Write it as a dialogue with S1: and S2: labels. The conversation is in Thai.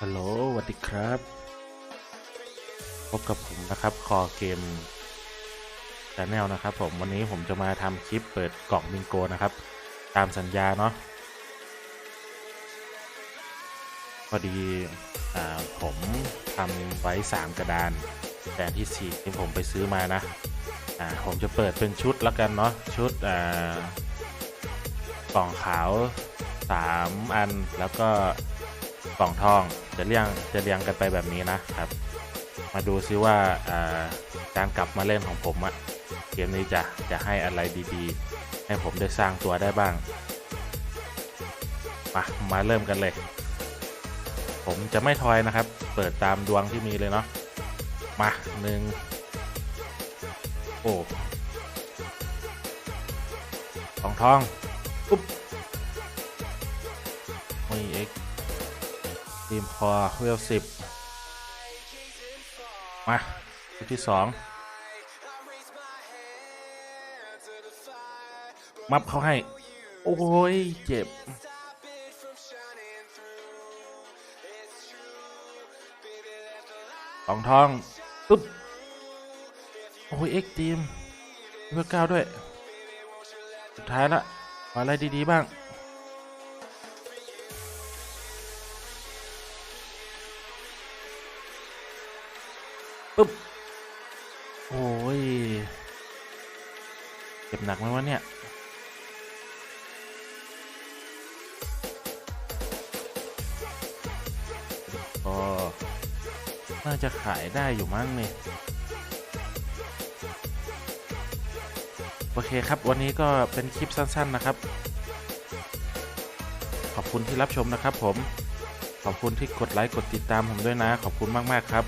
S1: ฮัลโหลสวัสดีครับ พบกับผมนะครับคอเกมชาแนลนะครับผมวันนี้ผมจะมาทำคลิปเปิดกล่องบิงโกนะครับ ตามสัญญาเนาะพอดีอผมทำไว้ 3 กระดานแต่ที่สี่ที่ผมไปซื้อมานะผมจะเปิดเป็นชุดแล้วกันเนาะชุดกล่องขาว 3 อันแล้วก็ กล่องทองจะเรียงจะเรียงกันไปแบบนี้นะครับ มาดูซิว่าการกลับมาเล่นของผมอะเกมนี้จะจะให้อะไรดีๆ ให้ผมได้สร้างตัวได้บ้าง มามาเริ่มกันเลย ผมจะไม่ทอยนะครับ เปิดตามดวงที่มีเลยเนาะมาหนึ่งโอ้ทองทองปุ๊บโอ้ยเอ็ก ทีมพอเวลสิบมาชุดที่สองมับเขาให้ โอ้ย เจ็บ สองทองปุ๊บ โอ้ย เอ็กทีมเพื่อก้าวด้วย สุดท้ายละขออะไรดี ๆ บ้าง ปุ๊บ โอ้ย เจ็บหนักไหมวะเนี่ย ก็น่าจะขายได้อยู่มั้งนี่โอเคครับ วันนี้ก็เป็นคลิปสั้น ๆ นะครับ ขอบคุณที่รับชมนะครับผม ขอบคุณที่กดไลค์ กดติดตามผมด้วยนะ ขอบคุณมาก ๆ ครับ